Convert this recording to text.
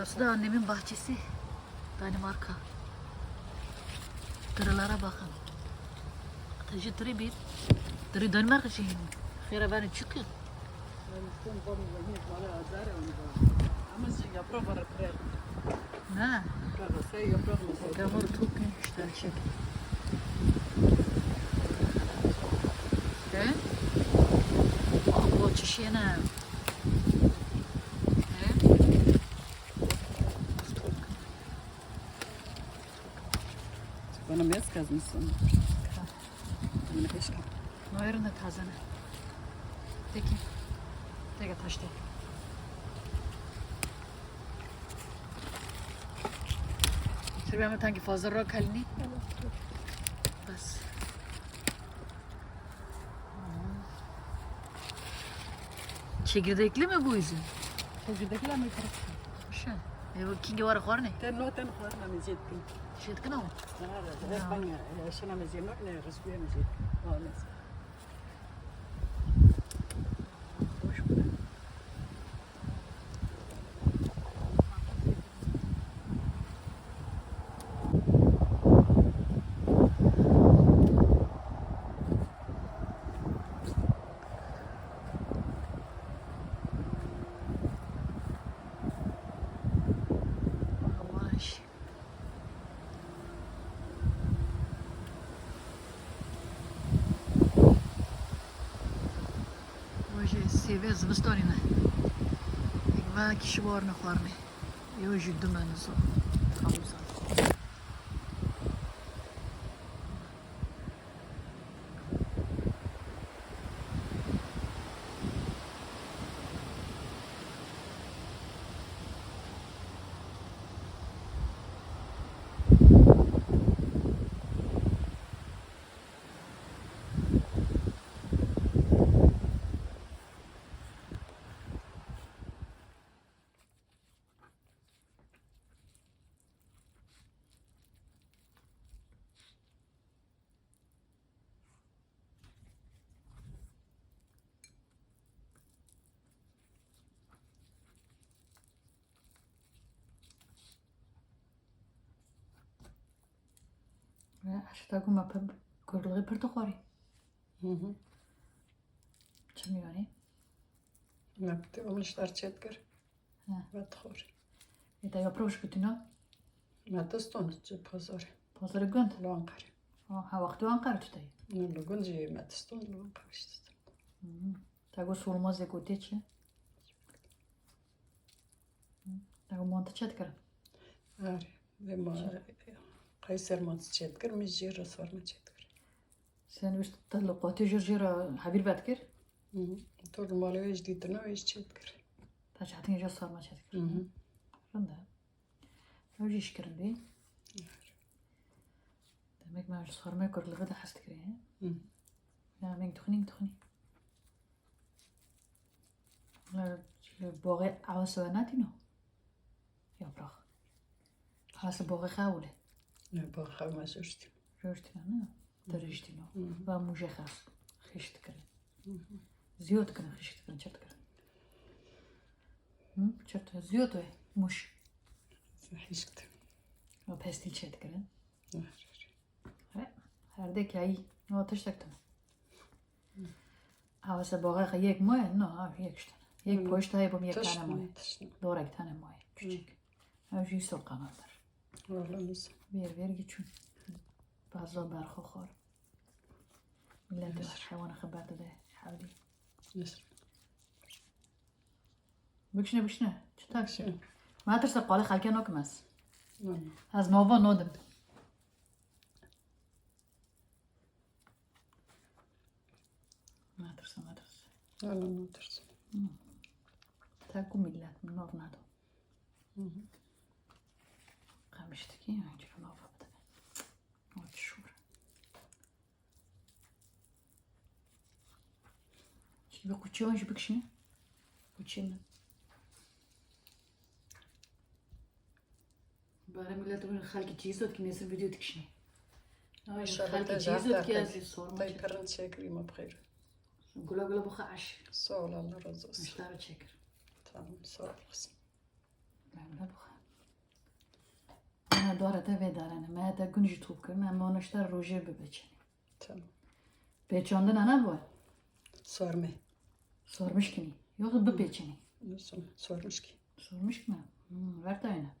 Burası da annemin bahçesi. Danimarka. Tırılara bakın. Taşı tırı bir. Tırı Danimarka şey. Khira beni kırık. Ne? Yaprak şey yaprak mesela. Bana mes kazmışsın. Bana peş kal. Noyarın da tazene. Peki. Tega taştı. Trebamo tanki fazla rock halini. Bas. Çekirdekli mi bu üzüm? Çocukdakiler mi? Şu. E kingi var var ne? Ten no ten kuarna mi zetkin. Şetkina mı? Nara, da banya, şuna Ve hashtag'u mapı gurluğu bir tukhori. Hı hı. Çim hashtag-ը մապը գորլի բրդողարի։ Հհհ։ Չմիարի։ Накте он штарчеткер. Батхор. Это я пробуешь бутино? Матастон чепозор. Позор гонт лонкар. А вахту анкар чутай. Ну логонжи матастон лонкар чутай. Тагу сулмозе гутече. Тагу монта четкер. Ари. Вема قيصر ما تتذكر من الجير صفر ما تتذكر سان باش تطلقوا جرجيرة حبير بعد طول المالي جديد أنا واش تتذكر تاج حتى جا صار ما تتذكر فهمتها وجي شكر لي دمك ما صار ما يكر الغدا حس تكري لا مين تخني تخني لا بوري عاوسو ناتينو يا برا خلاص بوري خاوله muje khas. Khişt kirin. Ziyot kirin khişt kirin çat kirin. Hı? Çat ziyot ve muş. Hiskti. Ve pestil çat kirin. Ari. Her dek ya iyi. Ne ateş taktım. Havası boğa yek moye? No, yek işte. Yek poşta yapım yek tane taşın. Doğru tane moye. Küçük. Abi yüz sol kanatlar. بیار بیار بچون باز رو بر خو خور ملت حیوان خبر داده حاولی بکش نه بکش نه چه تاکش ماترس قله خالکی نک مس از. ما و نودم. ماترس ماترس حالا ماترس تا کمی لات نور ندا خب میشته کی؟ نه Тебе кучон же бекши. Кучина. Бара милет рун халки чизот ки месер видео тикшни. Ай халки чизот ки азли сорма. Тай перн чекрим апхир. Гула гула буха аш. Сол алла разы olsun. Мüşteri çekir. Tamam sağ olasın. Gula buha. Ana dora da vedarana. Maya da günji tup kırma ama onu işte rojer bebeçeni. Tamam. Beçondan ana bu. Sormayın. Sormuş ki. Yoksa bu peçeni. Sormuş ki. Sormuş mu? Hmm, ver de öyle.